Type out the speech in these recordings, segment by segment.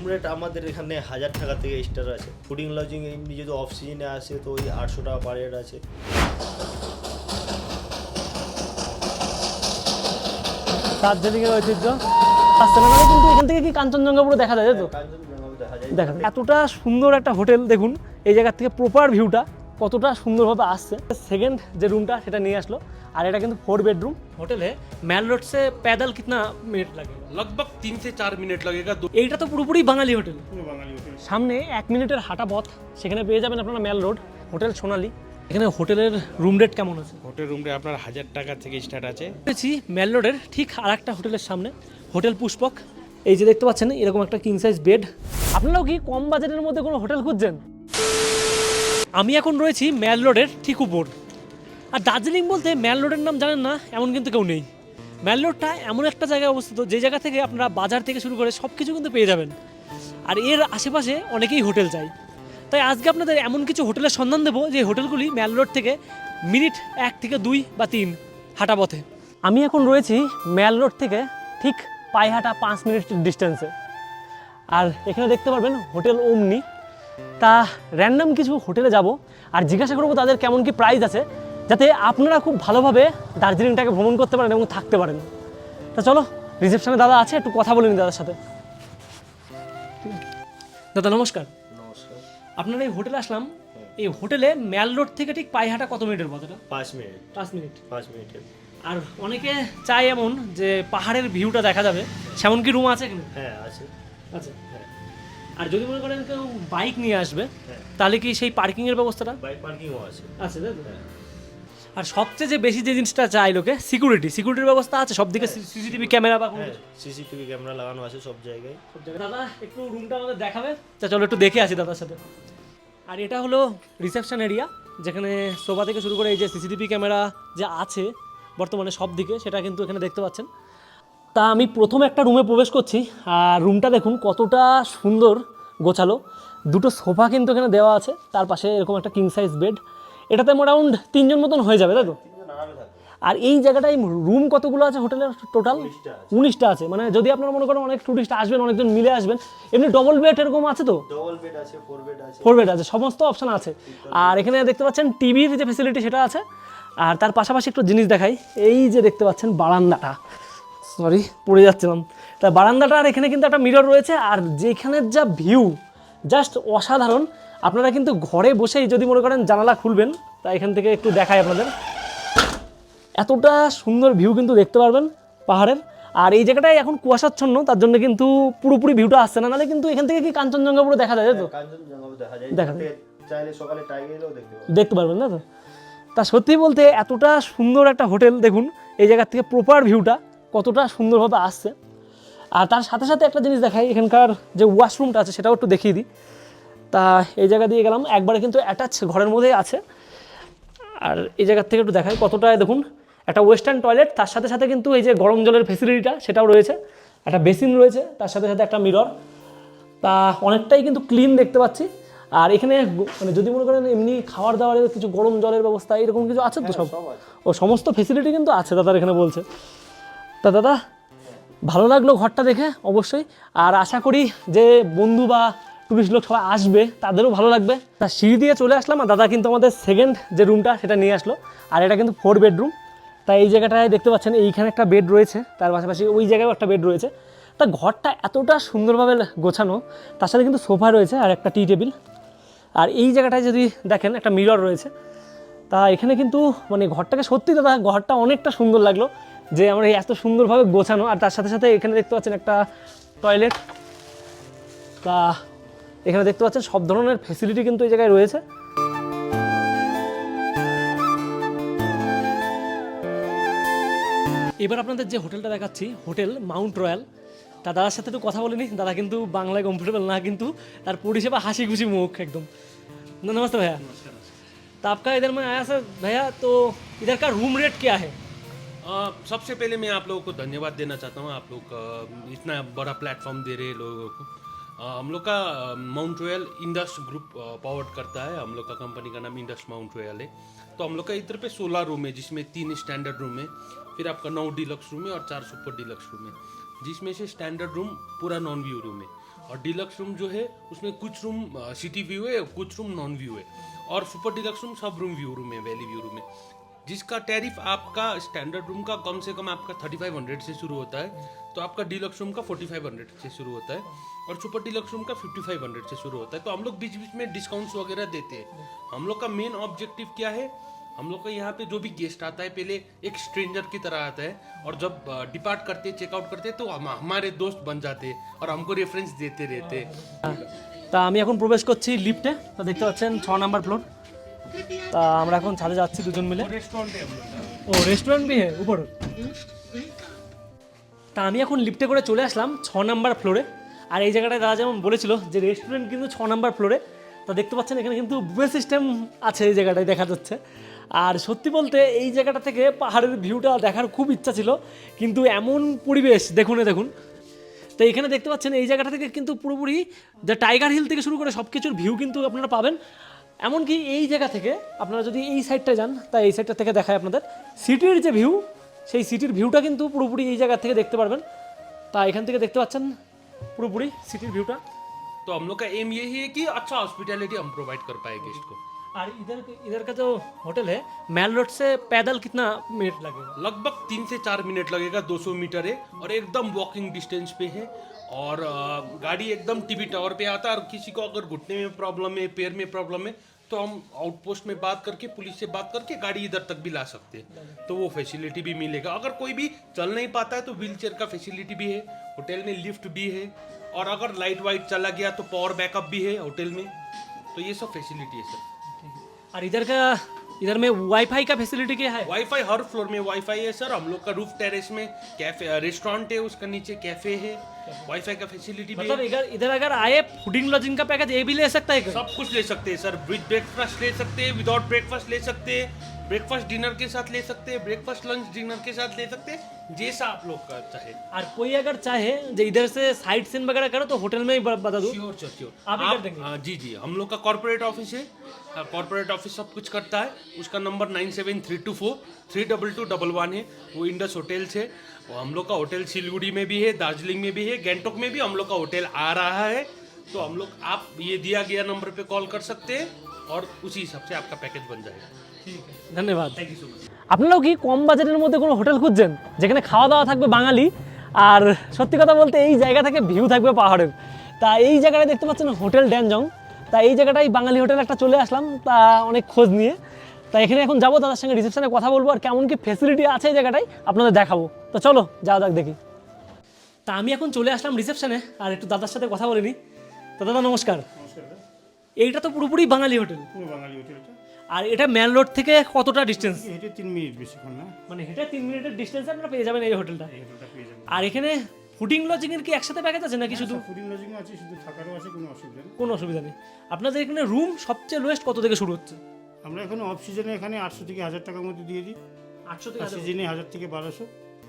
Room rate আমাদের এখানে হাজার টাকা থেকে স্টার আছে ফুডিং লজিং এমনি যদি অফ সিজনে আসে তো ওই আটশো টাকা পার হেড আছে। দার্জিলিংয়ের ঐতিহ্য। আসতে কিন্তু এখান থেকে কি কাঞ্চনজঙ্ঘা পুরো দেখা যায় তো? দেখা যায়। এতটা সুন্দর একটা হোটেল দেখুন এই জায়গা থেকে প্রপার ভিউটা কতটা সুন্দরভাবে আসছে সেকেন্ড যে রুমটা সেটা নিয়ে আসলো আর এটা কিন্তু ফোর বেডরুম হোটেলে ম্যাল রোড সে প্যাদাল কিতনা মিনিট লাগে लगभग तीन से चार मिनट लगेगा दो এইটা তো পুরোপুরি বাঙালি হোটেল সামনে এক মিনিটের হাঁটা পথ সেখানে পেয়ে যাবেন আপনারা ম্যাল রোড হোটেল সোনালি এখানে হোটেলের রুম রেট কেমন আছে হোটেল রুম রে আপনার হাজার টাকা থেকে স্টার্ট আছে পেয়েছি ম্যাল রোডের ঠিক আর একটা হোটেলের সামনে হোটেল পুষ্পক এই যে দেখতে পাচ্ছেন এরকম একটা কিং সাইজ বেড আপনারাও কি কম বাজেটের মধ্যে কোনো হোটেল খুঁজছেন আমি এখন রয়েছি ম্যাল রোডের ঠিক উপর আর দার্জিলিং বলতে ম্যাল রোডের নাম জানেন না, এমন কিন্তু কেউ নেই। ম্যাল রোডটা এমন একটা জায়গায় অবস্থিত, যে জায়গা থেকে আপনারা বাজার থেকে শুরু করে সব কিছু কিন্তু পেয়ে যাবেন। আর এর আশেপাশে অনেকেই হোটেল চাই। তাই আজকে আপনাদের এমন কিছু হোটেলের সন্ধান দেবো, যে হোটেলগুলি ম্যাল রোড থেকে মিনিট এক থেকে দুই বা তিন হাঁটা পথে। আমি এখন রয়েছি ম্যাল রোড থেকে ঠিক পায়ে হাঁটা পাঁচ মিনিট ডিস্টেন্সে। আর এখানে দেখতে পারবেন হোটেল ওমনি তা র্যান্ডম কিছু হোটেলে যাব আর জিজ্ঞাসা করব তাদের কেমন কি প্রাইস আছে যাতে আপনারা খুব ভালোভাবে দার্জিলিংটাকে ভ্রমণ করতে পারেন এবং থাকতে পারেন। তা চলো রিসেপশনে দাদা আছে একটু কথা বলে দাদার সাথে। দাদা নমস্কার। নমস্কার। আপনার এই হোটেলে আসলাম এই হোটেলে ম্যাল রোড থেকে ঠিক পায়ে হাঁটা কত মিনিটের পথ এটা? পাঁচ মিনিট। পাঁচ মিনিট। পাঁচ মিনিট। আর অনেকে চায় এমন যে পাহাড়ের ভিউটা দেখা যাবে। সেমন কি রুম আছে এখানে? হ্যাঁ আছে। আচ্ছা। আর যদি মনে করেন কেউ বাইক নিয়ে আসবে তাহলে কি সেই পার্কিং এর ব্যবস্থাটা? বাইক পার্কিংও আছে। আছে তাই আর সবচেয়ে যে বেশি যে জিনিসটা চাই লোকে সিকিউরিটি সিকিউরিটির ব্যবস্থা আছে সব দিকে সিসিটিভি ক্যামেরা বা সিসিটিভি ক্যামেরা লাগানো আছে সব জায়গায়। সব জায়গায়। দাদা একটু রুমটা আমাদের দেখাবে তা চলো একটু দেখে আসি দাদার সাথে। আর এটা হলো রিসেপশন এরিয়া যেখানে সোফা থেকে শুরু করে এই যে সিসিটিভি ক্যামেরা যে আছে বর্তমানে সব দিকে সেটা কিন্তু এখানে দেখতে পাচ্ছেন। তা আমি প্রথম একটা রুমে প্রবেশ করছি আর রুমটা দেখুন কতটা সুন্দর গোছালো। দুটো সোফা কিন্তু এখানে দেওয়া আছে তার পাশে এরকম একটা কিং সাইজ বেড এটাতে মোটামুট তিনজন মতন হয়ে যাবে তাই তো? আর এই জায়গাটায় রুম কতগুলো আছে হোটেলের টোটাল উনিশটা আছে। মানে যদি আপনারা মনে করেন অনেক টুরিস্ট আসবেন অনেকজন মিলে আসবেন এমনি ডবল বেড এরকম আছে তো? ফোর বেড আছে সমস্ত অপশন আছে। আর এখানে দেখতে পাচ্ছেন টিভির যে ফেসিলিটি সেটা আছে আর তার পাশাপাশি একটু জিনিস দেখাই। এই যে দেখতে পাচ্ছেন বারান্দাটা। সরি পড়ে যাচ্ছিলাম। তা বারান্দাটা আর এখানে কিন্তু একটা মিরর রয়েছে আর যেখানের যা ভিউ জাস্ট অসাধারণ। আপনারা কিন্তু ঘরে বসেই যদি মনে করেন জানালা খুলবেন তা এখান থেকে একটু দেখায় আপনাদের। এতটা সুন্দর ভিউ কিন্তু দেখতে পারবেন পাহাড়ের। আর এই জায়গাটায় এখন কুয়াশাচ্ছন্ন তার জন্য কিন্তু পুরোপুরি ভিউটা আসছে না। নাহলে কিন্তু এখান থেকে কি কাঞ্চনজঙ্ঘা পুরো দেখা যায় তো? দেখা যায়। দেখতে পারবেন না তো? তা সত্যি বলতে এতটা সুন্দর একটা হোটেল দেখুন এই জায়গার থেকে প্রপার ভিউটা কতটা সুন্দরভাবে আসছে। আর তার সাথে সাথে একটা জিনিস দেখাই এখানকার যে ওয়াশরুমটা আছে সেটাও একটু দেখিয়ে দিই। তা এই জায়গা দিয়ে গেলাম একবারে কিন্তু অ্যাটাচ ঘরের মধ্যেই আছে। আর এই জায়গার থেকে একটু দেখাই কতটা দেখুন একটা ওয়েস্টার্ন টয়লেট তার সাথে সাথে কিন্তু এই যে গরম জলের ফেসিলিটিটা সেটাও রয়েছে। একটা বেসিন রয়েছে তার সাথে সাথে একটা মিরর তা অনেকটাই কিন্তু ক্লিন দেখতে পাচ্ছি। আর এখানে মানে যদি মনে করেন এমনি খাওয়ার দাবারের কিছু গরম জলের ব্যবস্থা এরকম কিছু আছে তো সব? সব ও সমস্ত ফেসিলিটি কিন্তু আছে দাদার এখানে বলছে। তা দাদা, ভালো লাগল ঘরটা দেখে, অবশ্যই। আর আশা করি যে বন্ধু বা টুরিস্ট লোক সবাই আসবে, তাদেরও ভালো লাগবে। তা সিঁড়ি দিয়ে চলে আসলাম, আর দাদা কিন্তু আমাদের সেকেন্ড যে রুমটা সেটা নিয়ে আসলো। আর এটা কিন্তু ফোর বেডরুম তাই এই জায়গাটায় দেখতে পাচ্ছেন, এইখানে একটা বেড রয়েছে, তার পাশাপাশি ওই জায়গায়ও একটা বেড রয়েছে। তা ঘরটা এতটা সুন্দরভাবে গোছানো, তার সাথে কিন্তু সোফা রয়েছে আর একটা টি টেবিল আর এই জায়গাটায় যদি দেখেন, একটা মিরর রয়েছে। তা এখানে কিন্তু মানে ঘরটাকে সত্যি দাদা, ঘরটা অনেকটা সুন্দর লাগল। যে আমরা এই এত সুন্দরভাবে গোছানো আর তার সাথে সাথে এখানে দেখতে পাচ্ছেন একটা টয়লেট তা এখানে দেখতে পাচ্ছেন সব ধরনের ফেসিলিটি কিন্তু এই জায়গায় রয়েছে এবার আপনাদের যে হোটেলটা দেখাচ্ছি হোটেল মাউন্ট রয়্যাল তা দাদার সাথে একটু কথা বলিনি দাদা কিন্তু বাংলায় কমফোর্টেবল না কিন্তু তার পরিষেবা হাসি খুশি মুখ एकदम न- नमस्ते भैया तो आपका इधर में आया सर भैया तो इधर का रूम रेट क्या है अ, सबसे पहले मैं आप लोगों को धन्यवाद देना चाहता हूँ। आप लोग इतना बड़ा प्लेटफॉर्म दे रहे लोगों को। अ, हम लोग का Mount Royal Indus group powered करता है। हम लोग का कंपनी का नाम इंडस माउंट रॉयल है। तो हम लोग का इधर पे सोलह रूम है जिसमें तीन स्टैंडर्ड रूम है। फिर आपका नौ डिलक्स रूम है और चार सुपर डिलक्स रूम है। जिसमें से स्टैंडर्ड रूम पूरा नॉन व्यू रूम है। और डिलक्स रूम जो है उसमें कुछ रूम सिटी व्यू है कुछ रूम नॉन व्यू है। और सुपर डिलक्स रूम सब रूम व्यू रूम है वैली व्यू रूम है। जिसका टैरिफ आपका स्टैंडर्ड रूम का कम से कम आपका थर्टी फाइव हंड्रेड से शुरू होता है तो आपका डिलक्स रूम का फोर्टी फाइव हंड्रेड से शुरू होता है और सुपर डिलक्स रूम का फिफ्टी फाइव हंड्रेड से शुरू होता है तो हम लोग बीच बीच में डिस्काउंट्स वगैरह देते हैं हम लोग का मेन ऑब्जेक्टिव क्या है हम लोग का यहाँ पे जो भी गेस्ट आता है पहले एक स्ट्रेंजर की तरह आता है और जब डिपार्ट करते चेकआउट करते तो हम हमारे दोस्त बन जाते हैं और हमको रेफरेंस देते रहते हैं তা আমি এখন প্রবেশ করছি লিফটে তা দেখতে পাচ্ছেন ছ নাম্বার ফ্লোর তা আমরা এখন ছাদে যাচ্ছি দুজন মিলে। ও রেস্টুরেন্ট বি হে উপর। তা আমি এখন লিফটে করে চলে আসলাম ছ নাম্বার ফ্লোরে আর এই জায়গাটায় দাদা যেমন বলেছিল যে রেস্টুরেন্ট কিন্তু ছ নাম্বার ফ্লোরে তা দেখতে পাচ্ছেন এখানে কিন্তু বুফে সিস্টেম আছে এই জায়গাটায় দেখা যাচ্ছে। আর সত্যি বলতে এই জায়গাটা থেকে পাহাড়ের ভিউটা দেখার খুব ইচ্ছা ছিল, কিন্তু এমন পরিবেশ, দেখুন দেখুন। তো এখানে দেখতে পাচ্ছেন এই জায়গাটা থেকে কিন্তু পুরোপুরি যে টাইগার হিল থেকে শুরু করে সব কিছুর ভিউ কিন্তু আপনারা পাবেন। এমনকি এই জায়গা থেকে আপনারা যদি এই সাইডটা যান তা এই সাইডটা থেকে দেখায় আপনাদের সিটির যে ভিউ সেই সিটির ভিউটা কিন্তু পুরোপুরি এই জায়গা থেকে দেখতে পারবেন তা এখান থেকে দেখতে পাচ্ছেন পুরোপুরি সিটির ভিউটা तो हम लोग का एम यही है कि अच्छा हॉस्पिटैलिटी हम प्रोवाइड कर पाए गेस्ट को और इधर इधर का जो होटल है मैल रोड से पैदल कितना मिनट लगेगा? लगभग तीन से चार मिनट लगेगा 200 मीटर है, और एकदम वॉकिंग डिस्टेंस पे है। और गाड़ी एकदम टीवी टावर पे आता है, और किसी को अगर घुटने में प्रॉब्लम है, पैर में प्रॉब्लम है तो हम आउटपोस्ट में बात करके, पुलिस से बात करके गाड़ी इधर तक भी ला सकते हैं। तो वो फैसिलिटी भी मिलेगा। अगर कोई भी चल नहीं पाता है तो व्हील चेयर का फैसिलिटी भी है होटल में लिफ्ट भी है, और अगर लाइट वाइट चला गया तो पावर बैकअप भी है होटल में। तो ये सब फैसिलिटी है सर और इधर का, इधर में वाईफाई का फैसिलिटी क्या है? वाईफाई हर फ्लोर में वाईफाई है सर हम लोग का रूफ टेरेस में कैफ़े रेस्टोरेंट है, उसका नीचे कैफ़े है। वाईफाई का फैसिलिटी भी मतलब है। इधर इधर अगर आए फूडिंग लॉजिंग का पैकेज ये भी ले सकता है सब कुछ ले सकते हैं सर विद ब्रेकफास्ट ले सकते हैं विदाउट ब्रेकफास्ट ले सकते हैं ब्रेकफास्ट डिनर के साथ ले सकते हैं ब्रेकफास्ट लंच डिनर के साथ ले सकते हैं जैसा आप लोग का चाहे। और कोई अगर चाहे जो इधर से साइड सीन वगैरह करो तो होटल में ही बता दूँ। श्योर सर श्योर आप ही कर देंगे? हाँ, जी जी. हम लोग का कॉर्पोरेट ऑफ़िस है। कॉर्पोरेट ऑफ़िस सब कुछ करता है। उसका number nine seven three two four three double two double one है। वो इंडस होटल्स है। वो हम लोग का होटल सिलगुड़ी में भी है दार्जिलिंग में भी है गैंगटोक में भी हम लोग का होटल आ रहा है तो हम लोग आप ये दिया गया नंबर पे कॉल कर सकते हैं और उसी हिसाब से आपका पैकेज बन जाएगा ধন্যবাদ थैंक यू सो मच আপনারাও কি কম বাজেটের মধ্যে কোনো হোটেল খুঁজছেন যেখানে খাওয়া দাওয়া থাকবে বাঙালি আর সত্যি কথা বলতে এই জায়গা থেকে ভিউ থাকবে পাহাড়ের তা এই জায়গাটায় দেখতে পাচ্ছেন হোটেল ড্যানজং তা এই জায়গাটায় বাঙালি হোটেল একটা চলে আসলাম তা অনেক খোঁজ নিয়ে তা এখানে এখন যাব তাদের সঙ্গে রিসেপশনে কথা বলব আর কেমন কি ফেসিলিটি আছে এই জায়গাটায় আপনাদের দেখাবো। তো চলো যাওয়া যাক দেখি। তা আমি এখন চলে আসলাম রিসেপশনে আর একটু দাদার সাথে কথা বলিনি তো দাদা নমস্কার। এইটা তো পুরোপুরি বাঙালি হোটেল। পুরো বাঙালি হোটেলটা আর এটা ম্যান রোড থেকে কতটা ডিস্টেন্স হেঁটে তিন মিনিট বেশিক্ষণ না। মানে হেঁটে তিন মিনিটের ডিস্টেন্সে আপনারা পেয়ে যাবেন এই হোটেলটা। এই হোটেলটা পেয়ে যাবেন। আর এখানে ফুডিং লজিং এর কি একসাথে প্যাকেজ আছে নাকি শুধু? ফুডিং লজিং আছে শুধু থাকারও আছে কোনো অসুবিধা নেই। কোনো অসুবিধা নেই। আপনাদের এখানে রুম সবচেয়ে লোয়েস্ট কত থেকে শুরু হচ্ছে? আমরা এখন অফ সিজনে এখানে আটশো থেকে হাজার টাকার মধ্যে দিয়ে দিই। আটশো থেকে সিজনে হাজার থেকে বারোশো।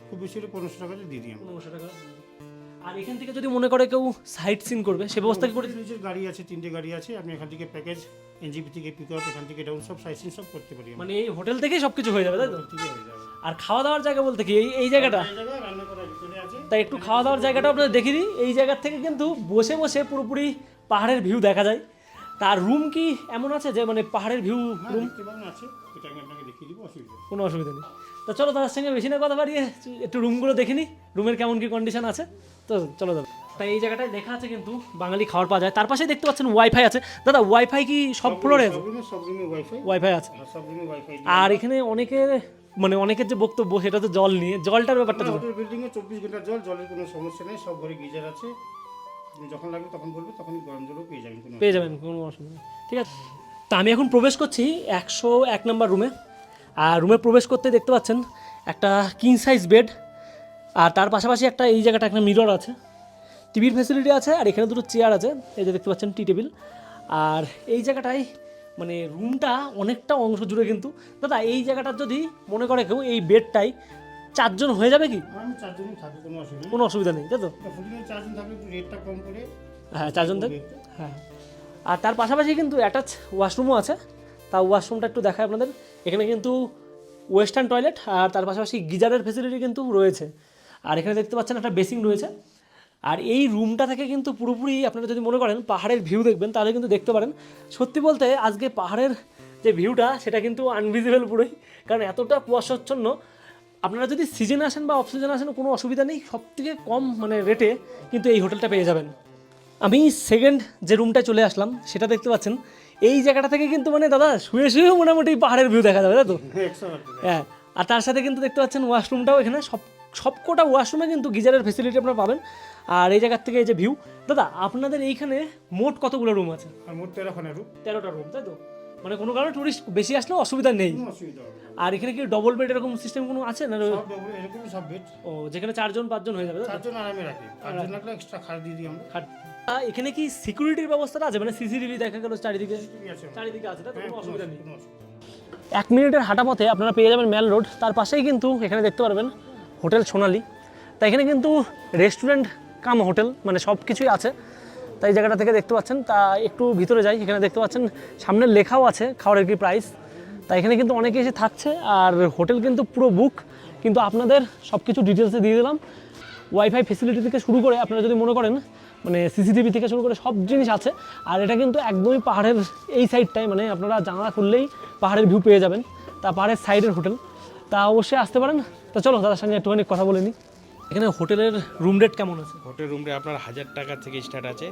খুব বেশি হলে পনেরোশো টাকাতে দিয়ে দিই আমরা। পনেরোশো টাকা আর এখান থেকে যদি মনে করে কেউ সাইট সিন করবে সে ব্যবস্থা কি করে নিজের গাড়ি আছে তিনটে গাড়ি আছে আপনি এখান থেকে প্যাকেজ এনজিপি থেকে পিক আপ এখান থেকে ডাউন সব সাইট সিন সব করতে পারি মানে এই হোটেল থেকেই সব কিছু হয়ে যাবে তাই তো? হয়ে যাবে। আর খাওয়া দাওয়ার জায়গা বলতে কি? এই এই জায়গাটা? তাই একটু খাওয়া দাওয়ার জায়গাটা আপনাদের দেখিয়ে দিই। এই জায়গার থেকে কিন্তু বসে বসে পুরোপুরি পাহাড়ের ভিউ দেখা যায়। তার রুম কি এমন আছে যে মানে পাহাড়ের ভিউ হ্যাঁ রুম আছে। এটা আমি আপনাকে দেখিয়ে দিব অসুবিধা নেই। কোনো অসুবিধা নেই। তো চলো তাদের সঙ্গে বেশি না কথা বাড়িয়ে একটু রুমগুলো দেখে নিই রুমের কেমন কি কন্ডিশন আছে? তো চলো দাদা। তাই এই জায়গাটায় লেখা আছে কিন্তু বাঙালি খাওয়ার পাওয়া যায়। তার পাশে দেখতে পাচ্ছেন ওয়াইফাই আছে। দাদা ওয়াইফাই কি সব ফ্লোরে আছে? ওয়াইফাই আছে। আর ওয়াইফাই আর এখানে অনেকের মানে অনেকের যে বক্তব্য সেটা তো জল নিয়ে জলটার ব্যাপারটা বিল্ডিং এ চব্বিশ ঘণ্টা জল জলের কোনো সমস্যা নেই সব ঘরে গিজার আছে। যখন লাগবে তখন বলবে গরম জলও পেয়ে যাবেন কোনো পেয়ে যাবেন কোনো অসুবিধা ঠিক আছে। তা আমি এখন প্রবেশ করছি একশো এক নম্বর রুমে। আর রুমে প্রবেশ করতে দেখতে পাচ্ছেন একটা কিং সাইজ বেড আর তার পাশাপাশি একটা এই জায়গাটা একটা মিরর আছে। টিভির ফেসিলিটি আছে আর এখানে দুটো চেয়ার আছে এই যে দেখতে পাচ্ছেন টি টেবিল আর এই জায়গাটায় মানে রুমটা অনেকটা অংশ জুড়ে কিন্তু। দাদা এই জায়গাটা যদি মনে করে কেউ এই বেডটাই চারজন হয়ে যাবে কি? কোনো অসুবিধা নেই। তাই তো? হ্যাঁ চারজন দেন হ্যাঁ। আর তার পাশাপাশি কিন্তু অ্যাটাচ ওয়াশরুমও আছে। তা ওয়াশরুমটা একটু দেখায় আপনাদের। এখানে কিন্তু ওয়েস্টার্ন টয়লেট আর তার পাশাপাশি গিজারের ফেসিলিটি কিন্তু রয়েছে। আর এখানে দেখতে পাচ্ছেন একটা বেসিং রয়েছে। আর এই রুমটা থেকে কিন্তু পুরোপুরি আপনারা যদি মনে করেন পাহাড়ের ভিউ দেখবেন তাহলে কিন্তু দেখতে পারেন। সত্যি বলতে আজকে পাহাড়ের যে ভিউটা সেটা কিন্তু আনভিজিবল পুরোই। কারণ এতটা কুয়াশাচ্ছন্ন আপনারা যদি সিজনে আসেন বা অফ সিজনে আসেন কোনো অসুবিধা নেই। সব থেকে কম মানে রেটে কিন্তু এই হোটেলটা পেয়ে যাবেন। আমি সেকেন্ড যে রুমটা চলে আসলাম সেটা দেখতে পাচ্ছেন। এই জায়গাটা থেকে কিন্তু মানে দাদা শুয়ে শুয়েও মোটামুটি পাহাড়ের ভিউ দেখা যাবে তাই তো? হ্যাঁ আর তার সাথে কিন্তু দেখতে পাচ্ছেন ওয়াশরুমটাও এখানে। সব সবকটা ওয়াশরুমে কিন্তু গিজারের ফেসিলিটি আপনারা পাবেন। আর এই জায়গার থেকে এই যে ভিউ দাদা আপনাদের এইখানে মোট কতগুলো রুম আছে? মোট তেরোখানে রূপ তেরোটা রুম তাই তো? মানে কোনো কারণে টুরিস্ট বেশি আসলেও অসুবিধা নেই। না। আর এখানে কি ডবল বেড এরকম সিস্টেম কোনো আছে না? এরকমই সব বেড ও যেখানে চারজন পাঁচজন হয়ে যাবে চারজন আরামে রাখি। পাঁচজন রাখলে এক্সট্রা খাট দিয়ে দিই আমরা। খাট- এখানে কি সিকিউরিটির ব্যবস্থাটা আছে? মানে সিসিটিভি দেখা গেল চারিদিকে। চারিদিকে আছে তাই তো? হ্যাঁ, কোনো অসুবিধা নেই। এক মিনিটের হাঁটা পথে আপনারা পেয়ে যাবেন ম্যাল রোড তার পাশেই কিন্তু এখানে দেখতে পারবেন হোটেল সোনালি। তা এখানে কিন্তু রেস্টুরেন্ট কাম হোটেল মানে সব কিছুই আছে। তাই এই জায়গাটা থেকে দেখতে পাচ্ছেন, তা একটু ভিতরে যাই, এখানে দেখতে পাচ্ছেন সামনে লেখাও আছে খাবারের কি প্রাইস তা এখানে কিন্তু অনেকে এসে থাকছে, আর হোটেল কিন্তু পুরো বুক কিন্তু আপনাদের সব কিছু ডিটেলসে দিয়ে দিলাম। ওয়াইফাই ফেসিলিটি থেকে শুরু করে আপনারা যদি মনে করেন মানে সিসিটিভি থেকে শুরু করে সব জিনিস আছে, আর এটা কিন্তু একদমই পাহাড়ের এই সাইডটাই মানে আপনারা জানালা খুললেই পাহাড়ের ভিউ পেয়ে যাবেন। তা পাহাড়ের সাইডের হোটেল। তা অবশ্যই আসতে পারেন। তা চলো দাদার সঙ্গে একটুখানি কথা বলে নিই। এখানে হোটেলের রুম রেট কেমন আছে? হোটেল রুম রে আপনার হাজার টাকা থেকে স্টার্ট আছে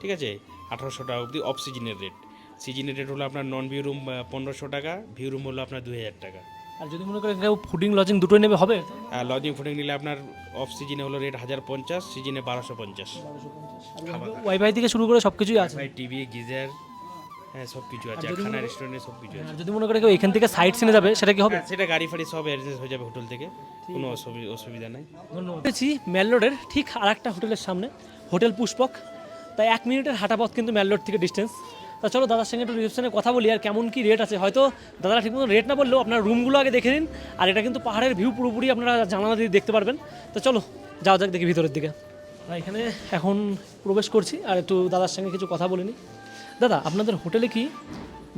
ঠিক আছে? আঠারোশো টাকা অবধি অফ সিজনের রেট সিজনের রেট হলো আপনার নন ভিউ রুম পনেরোশো টাকা ভিউ রুম হলো আপনার দুই হাজার টাকা। আর যদি মনে করেন কেউ ফুডিং লজিং দুটোই নেবে হবে? লজিং ফুডিং নিলে আপনার অফ সিজনে হলো রেট হাজার পঞ্চাশ সিজনে বারোশো পঞ্চাশ। ওয়াইফাই থেকে শুরু করে সব কিছুই আছে ভাই টিভি গিজার হ্যাঁ সব কিছু আছে খানা রেস্টুরেন্টে সব কিছু আছে। যদি মনে করে কেউ এখান থেকে সাইড সিনে যাবে সেটা কি হবে? হ্যাঁ, সেটা গাড়ি ফাড়ি সব অ্যারেঞ্জ হয়ে যাবে হোটেল থেকে। কোনো অসুবি- অসুবিধা নাই। ধন্যবাদ। পেয়েছি রোডের ঠিক আর একটা হোটেলের সামনে হোটেল পুষ্পক তাই এক মিনিটের হাঁটা পথ কিন্তু ম্যাল রোড থেকে ডিস্টেন্স তা চলো দাদার সঙ্গে একটু রিসেপশনে কথা বলি আর কেমন কি রেট আছে। হয়তো দাদারা ঠিকমতো রেট না বললেও আপনার রুমগুলো আগে দেখে নিন আর এটা কিন্তু পাহাড়ের ভিউ পুরোপুরি আপনারা জানালা দিয়ে দেখতে পারবেন। তো চলো যাও যাক দেখি ভিতরের দিকে। এখানে এখন প্রবেশ করছি আর একটু দাদার সঙ্গে কিছু কথা বলে নিই। দাদা আপনাদের হোটেলে কি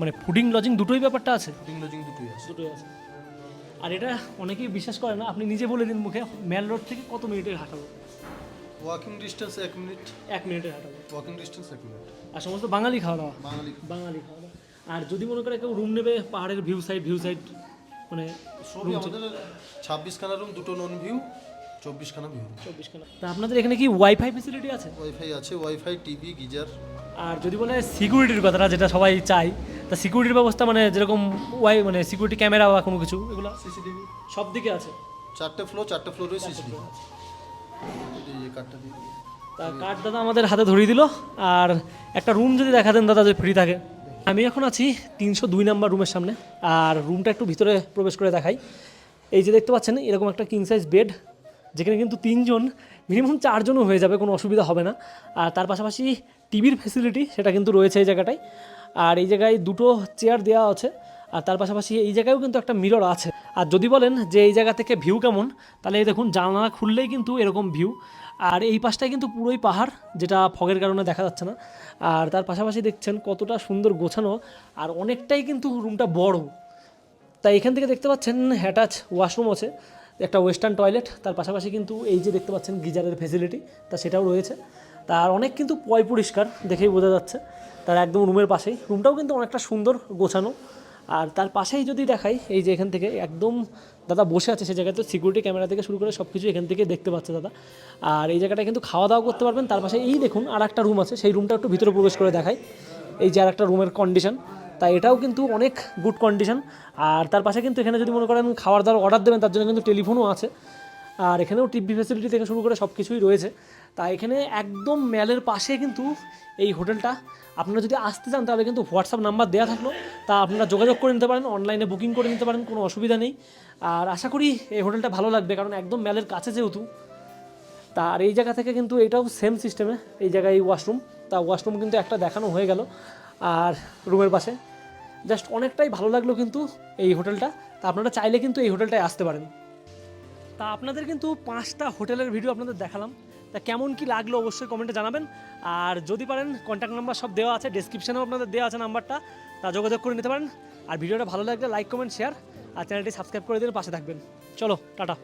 মানে ফুডিং লজিং দুটোই ব্যাপারটা আছে? ফুডিং লজিং দুটোই আছে। দুটোই আছে। আর এটা অনেকেই বিশ্বাস করে না আপনি নিজে বলে দিন মুখে ম্যাল রোড থেকে কত মিনিটের হাঁটাবো? ওয়াকিং ডিস্টেন্স এক মিনিট এক মিনিটের হাঁটাবো। ওয়াকিং ডিস্টেন্স এক মিনিট আর সমস্ত বাঙালি খাওয়া দাওয়া? বাঙালি বাঙালি খাওয়া দাওয়া। আর যদি মনে করে কেউ রুম নেবে পাহাড়ের ভিউ সাইড ভিউ সাইড মানে সবই আমাদের ছাব্বিশ খানা রুম দুটো নন ভিউ চব্বিশ খানা ভিউ চব্বিশ খানা তা আপনাদের এখানে কি ওয়াইফাই ফেসিলিটি আছে? ওয়াইফাই আছে ওয়াইফাই টিভি গিজার। আর যদি বলে সিকিউরিটির কথাটা যেটা সবাই চায় তা সিকিউরিটির ব্যবস্থা মানে যেরকম ওয়াই মানে সিকিউরিটি ক্যামেরা বা কোনো কিছু এগুলো সিসিটিভি। সব দিকে আছে? চারটে ফ্লোর চারটে ফ্লোরে সিসিটিভি। এই কার্ডটা দিয়ে তা কার্ড দাদা আমাদের হাতে ধরিয়ে দিল আর একটা রুম যদি দেখা দেন দাদা যদি ফ্রি থাকে। আমি এখন আছি তিনশো দুই নাম্বার রুমের সামনে আর রুমটা একটু ভিতরে প্রবেশ করে দেখাই। এই যে দেখতে পাচ্ছেন এরকম একটা কিং সাইজ বেড যেখানে কিন্তু তিনজন মিনিমাম চারজনও হয়ে যাবে, কোনো অসুবিধা হবে না। আর তার পাশাপাশি টিভির ফেসিলিটি সেটা কিন্তু রয়েছে এই জায়গাটায়। আর এই জায়গায় দুটো চেয়ার দেওয়া আছে, আর তার পাশাপাশি এই জায়গায়ও কিন্তু একটা মিরর আছে। আর যদি বলেন যে এই জায়গা থেকে ভিউ কেমন, তাহলে এই দেখুন, জানালা খুললেই কিন্তু এরকম ভিউ আর এই পাশটায় কিন্তু পুরোই পাহাড়, যেটা ফগের কারণে দেখা যাচ্ছে না। আর তার পাশাপাশি দেখছেন কতটা সুন্দর গোছানো, আর অনেকটাই কিন্তু রুমটা বড়। তাই এখান থেকে দেখতে পাচ্ছেন অ্যাটাচ ওয়াশরুম আছে। একটা ওয়েস্টার্ন টয়লেট, তার পাশাপাশি কিন্তু এই যে দেখতে পাচ্ছেন গিজারের ফেসিলিটি তা সেটাও রয়েছে। তার অনেক কিন্তু পয় পরিষ্কার দেখেই বোঝা যাচ্ছে। তার একদম রুমের পাশেই। রুমটাও কিন্তু অনেকটা সুন্দর গোছানো। আর তার পাশেই যদি দেখাই, এই যে এখান থেকে একদম দাদা বসে আছে সেই জায়গায়, তো সিকিউরিটি ক্যামেরা থেকে শুরু করে সব কিছু এখান থেকে দেখতে পাচ্ছে দাদা। আর এই জায়গাটা কিন্তু খাওয়া দাওয়া করতে পারবেন। তার পাশে এই দেখুন আর একটা রুম আছে। সেই রুমটা একটু ভিতরে প্রবেশ করে দেখাই। এই যে আর একটা রুমের কন্ডিশন তাই এটাও কিন্তু অনেক গুড কন্ডিশন আর তার পাশে কিন্তু এখানে যদি মনে করেন খাবার দাবার অর্ডার দেবেন, তার জন্য কিন্তু টেলিফোনও আছে। আর এখানেও টিভি ফেসিলিটি থেকে শুরু করে সব কিছুই রয়েছে। তা এখানে একদম ম্যালের পাশে কিন্তু এই হোটেলটা। আপনারা যদি আসতে চান, তাহলে কিন্তু হোয়াটসঅ্যাপ নাম্বার দেওয়া থাকল। তা আপনারা যোগাযোগ করে নিতে পারেন অনলাইনে বুকিং করে নিতে পারেন, কোনো অসুবিধা নেই। আর আশা করি এই হোটেলটা ভালো লাগবে, কারণ একদম ম্যালের কাছে যেহেতু। তা আর এই জায়গা থেকে কিন্তু এটাও সেম সিস্টেমে এই জায়গায় এই ওয়াশরুম তা ওয়াশরুম কিন্তু একটা দেখানো হয়ে গেল। আর রুমের পাশে জাস্ট অনেকটাই ভালো লাগল কিন্তু এই হোটেলটা। তা আপনারা চাইলে কিন্তু এই হোটেলটায় আসতে পারেন। তা আপনাদের কিন্তু পাঁচটা হোটেলের ভিডিও আপনাদের দেখালাম। তা কেমন কি লাগল অবশ্যই কমেন্টে জানাবেন। আর যদি পারেন কন্ট্যাক্ট নাম্বার সব দেওয়া আছে ডিসক্রিপশনেও আপনাদের দেওয়া আছে নাম্বারটা তা যোগাযোগ করে নিতে পারেন। আর ভিডিওটা ভালো লাগলে লাইক কমেন্ট শেয়ার আর চ্যানেলটি সাবস্ক্রাইব করে দিন, পাশে থাকবেন। চলো, টাটা।